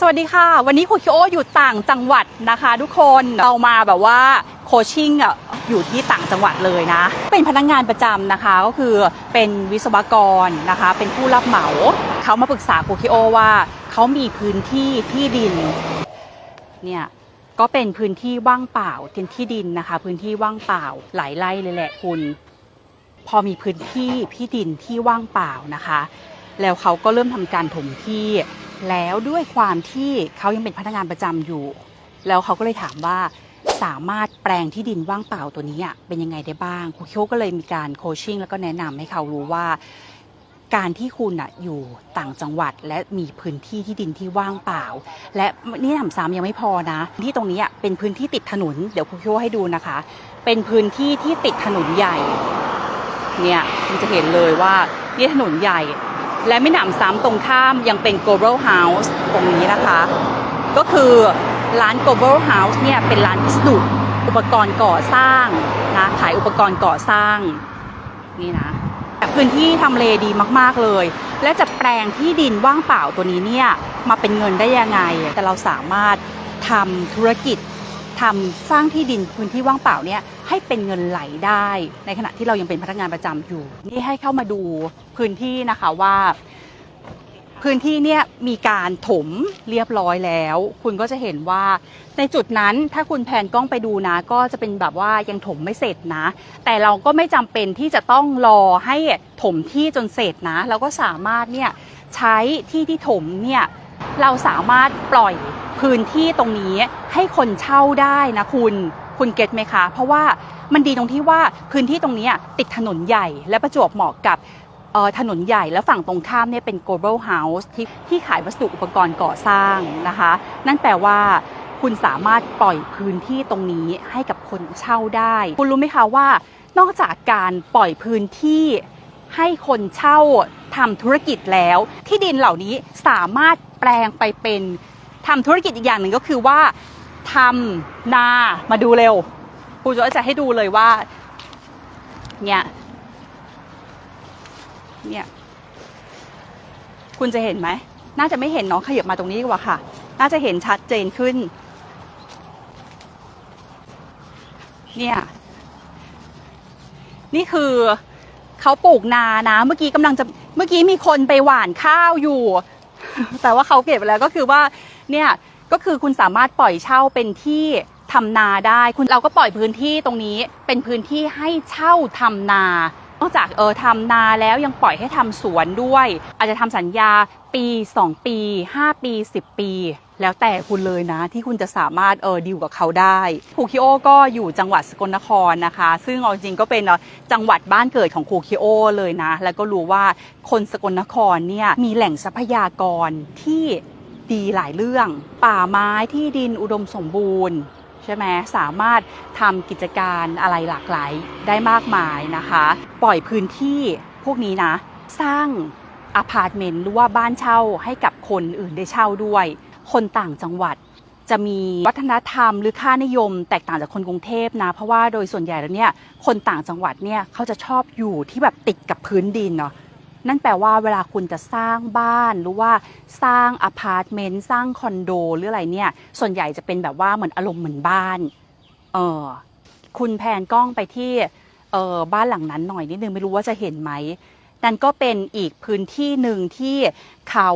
สวัสดีค่ะ วันนี้ครูคิโออยู่ต่างจังหวัดนะคะ ทุกคนเรามาแบบว่าโคชิ่งอะอยู่ที่ต่างจังหวัดเลยนะ เป็นพนักงานประจำนะคะก็คือเป็นวิศวกรนะคะ เป็นผู้รับเหมาเขามาปรึกษาครูคิโอว่าเขามีพื้นที่ที่ดินเนี่ยก็เป็นพื้นที่ว่างเปล่าเป็นที่ดินนะคะ พื้นที่ว่างเปล่าหลายไร่เลยแหละคุณ พอมีพื้นที่ที่ดินที่ว่างเปล่านะคะ แล้วเขาก็เริ่มทำการถมที่ แล้วด้วยความที่เขายังเป็นพนักงานประจำอยู่ แล้วเขาก็เลยถามว่าสามารถแปลงที่ดินว่างเปล่าตัวนี้เป็นยังไงได้บ้างครูคิโอก็เลยมีการโคชชิ่งแล้วก็แนะนำให้เขารู้ว่า การที่คุณอะอยู่ต่างจังหวัด และมีพื้นที่ที่ดินที่ว่างเปล่า และนี่หนำซ้ำยังไม่พอนะ ที่ตรงนี้เป็นพื้นที่ติดถนนเดี๋ยวครูคิโอให้ดูนะคะ เป็นพื้นที่ที่ติดถนนใหญ่เนี่ยคุณจะเห็นเลยว่านี่ถนนใหญ่ และไม่หนำซ้ำตรงข้ามยังเป็น global house ตรงนี้นะคะ ก็คือร้าน global house เนี่ยเป็นร้านวัสดุอุปกรณ์ก่อสร้างนะขายอุปกรณ์ก่อสร้างนี่นะพื้นที่ทำเลดีมาก ๆ เลย และจะแปลงที่ดินว่างเปล่าตัวนี้เนี่ยมาเป็นเงินได้ยังไง แต่เราสามารถทำธุรกิจ ทำสร้างที่ดินพื้นที่ว่างเปล่าเนี่ยให้เป็นเงินไหลได้ ในขณะที่เรายังเป็นพนักงานประจำอยู่ นี่ให้เข้ามาดูพื้นที่นะคะว่า พื้นที่เนี่ยมีการถมเรียบร้อยแล้ว คุณก็จะเห็นว่าในจุดนั้นถ้าคุณแผนกล้องไปดูนะ ก็จะเป็นแบบว่ายังถมไม่เสร็จนะ แต่เราก็ไม่จำเป็นที่จะต้องรอให้ถมที่จนเสร็จนะเราก็สามารถเนี่ยใช้ที่ที่ถมเนี่ยเราสามารถปล่อย พื้นที่ตรงนี้ให้คนเช่าได้นะคุณคุณเก็ตไหมคะ เพราะว่ามันดีตรงที่ว่าพื้นที่ตรงนี้ติดถนนใหญ่และประจวบเหมาะกับออถนนใหญ่แล้วฝั่งตรงข้ามเนี่ยเป็น global house ที่ที่ขายวัสดุอุปกรณ์ก่อสร้างนะคะ นั่นแปลว่าคุณสามารถปล่อยพื้นที่ตรงนี้ให้กับคนเช่าได้ คุณรู้ไหมคะว่า นอกจากการปล่อยพื้นที่ให้คนเช่าทำธุรกิจแล้ว ที่ดินเหล่านี้สามารถแปลงไปเป็น ทำธุรกิจอีกอย่างหนึ่งก็คือว่าทำนามาดูเร็วครูจะให้ดูเลยว่า เนี่ย เนี่ย คุณจะเห็นไหม น่าจะไม่เห็นเนาะขยับมาตรงนี้ดีกว่าค่ะ น่าจะเห็นชัดเจนขึ้น เนี่ย นี่คือเขาปลูกนานะ เมื่อกี้กำลังจะ เมื่อกี้มีคนไปหว่านข้าวอยู่ แต่ว่าเขาเก็บไปแล้วก็คือว่าเนี่ยก็คือคุณสามารถปล่อยเช่าเป็นที่ทำนาได้ คุณเราก็ปล่อยพื้นที่ตรงนี้เป็นพื้นที่ให้เช่าทำนานอกจากเออทำนาแล้วยังปล่อยให้ทำสวนด้วย อาจจะทำสัญญาปี 2 ปี 5 ปี 10 ปี แล้วแต่คุณเลยนะที่คุณจะสามารถเออดิวกับเขาได้ครูคิโอก็อยู่จังหวัดสกลนครนะคะ ซึ่งเอาจริงก็เป็นจังหวัดบ้านเกิดของครูคิโอเลยนะ แล้วก็รู้ว่าคนสกลนครเนี่ยมีแหล่งทรัพยากรที่ดีหลายเรื่อง ป่าไม้ที่ดินอุดมสมบูรณ์ใช่ไหมสามารถทำกิจการอะไรหลากหลายได้มากมายนะคะ ปล่อยพื้นที่พวกนี้นะ สร้างอพาร์ตเมนต์หรือว่าบ้านเช่าให้กับคนอื่นได้เช่าด้วย คนต่างจังหวัดจะมีวัฒนธรรมหรือค่านิยม แตกต่างจากคนกรุงเทพนะ เพราะว่าโดยส่วนใหญ่แล้วเนี่ยคนต่างจังหวัดเนี่ยเขาจะชอบอยู่ที่แบบติดกับพื้นดินเนาะนั่นแปลว่าเวลาคุณจะสร้างบ้านหรือว่าสร้างอพาร์ตเมนต์สร้างคอนโดหรืออะไรเนี่ยส่วนใหญ่จะเป็นแบบว่าเหมือนอารมณ์เหมือนบ้านเออคุณแพนกล้องไปที่เออบ้านหลังนั้นหน่อยนิดนึงไม่รู้ว่าจะเห็นไหมนั่นก็เป็นอีกพื้นที่หนึ่งที่เขา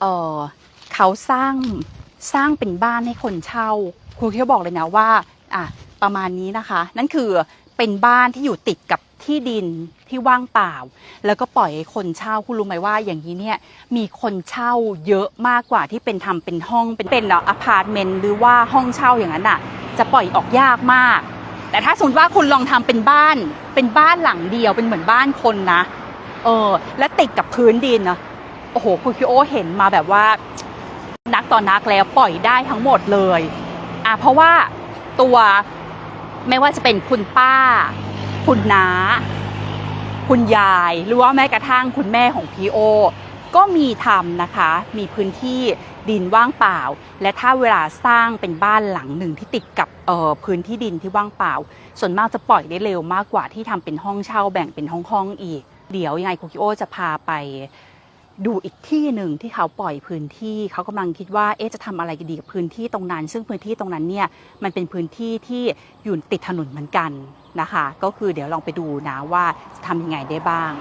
เออ เขาสร้างสร้างเป็นบ้านให้คนเช่า ครูเคียวบอกเลยนะว่าอะประมาณนี้นะคะ นั่นคือเป็นบ้านที่อยู่ติดกับที่ดินที่ว่างเปล่า แล้วก็ปล่อยให้คนเช่าคุณรู้ไหมว่าอย่างนี้เนี่ยมีคนเช่าเยอะมากกว่าที่เป็นทำเป็นห้องเป็นเป็นอพาร์ตเมนต์หรือว่าห้องเช่าอย่างนั้นอะ จะปล่อยออกยากมาก แต่ถ้าสมมติว่าคุณลองทำเป็นบ้าน เป็นบ้านหลังเดียวเป็นเหมือนบ้านคนนะ เออ และติดกับพื้นดินนะโอ้โหคุณคิโอเห็นมาแบบว่า นักต่อนนักแล้วปล่อยได้ทั้งหมดเลยอะเพราะว่าตัวไม่ว่าจะเป็นคุณป้า คุณน้า คุณยาย หรือว่าแม้กระทั่งคุณแม่ของพีโอ ก็มีทำนะคะ มีพื้นที่ดินว่างเปล่า และถ้าเวลาสร้างเป็นบ้านหลังหนึ่งที่ติดกับเอ่อพื้นที่ดินที่ว่างเปล่า ส่วนมากจะปล่อยได้เร็วมากกว่าที่ทำเป็นห้องเช่าแบ่งเป็นห้องๆอีก เดี๋ยวยังไงคุกิโอจะพาไป ดูอีกที่หนึ่งที่เขาปล่อยพื้นที่เขากำลังคิดว่าเอ๊ะจะทำอะไรดีกับพื้นที่ตรงนั้น ซึ่งพื้นที่ตรงนั้นเนี่ยมันเป็นพื้นที่ที่อยู่ติดถนนเหมือนกันนะคะ ก็คือเดี๋ยวลองไปดูนะว่าจะทำยังไงได้บ้าง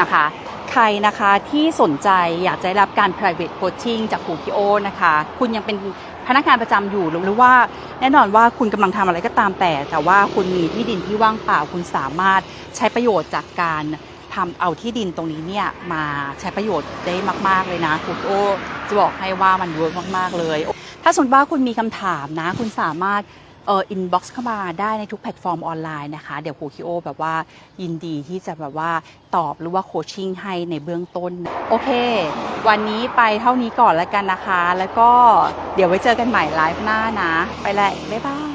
นะคะ ใครนะคะที่สนใจอยากจะได้รับการ private coaching จากครูพี่โอนะคะ คุณยังเป็นพนักงานประจำอยู่หรือว่าแน่นอนว่าคุณกำลังทำอะไรก็ตามแต่ แต่ว่าคุณมีที่ดินที่ว่างเปล่าคุณสามารถใช้ประโยชน์จากการ ทำเอาที่ดินตรงนี้เนี่ยมาใช้ประโยชน์ได้มาก ๆ เลยนะครูพี่โอจะบอกให้ว่ามันเวิร์กมาก ๆ เลย ถ้าสมมติว่าคุณมีคำถามนะ คุณสามารถเอออินบ็อกซ์เข้ามาได้ในทุกแพลตฟอร์มออนไลน์นะคะ เดี๋ยวโคคิโอแบบว่ายินดีที่จะแบบว่าตอบหรือว่าโคชชิ่งให้ในเบื้องต้น โอเค วันนี้ไปเท่านี้ก่อนแล้วกันนะคะ แล้วก็เดี๋ยวไว้เจอกันใหม่ไลฟ์หน้านะ ไปแหละบ๊ายบาย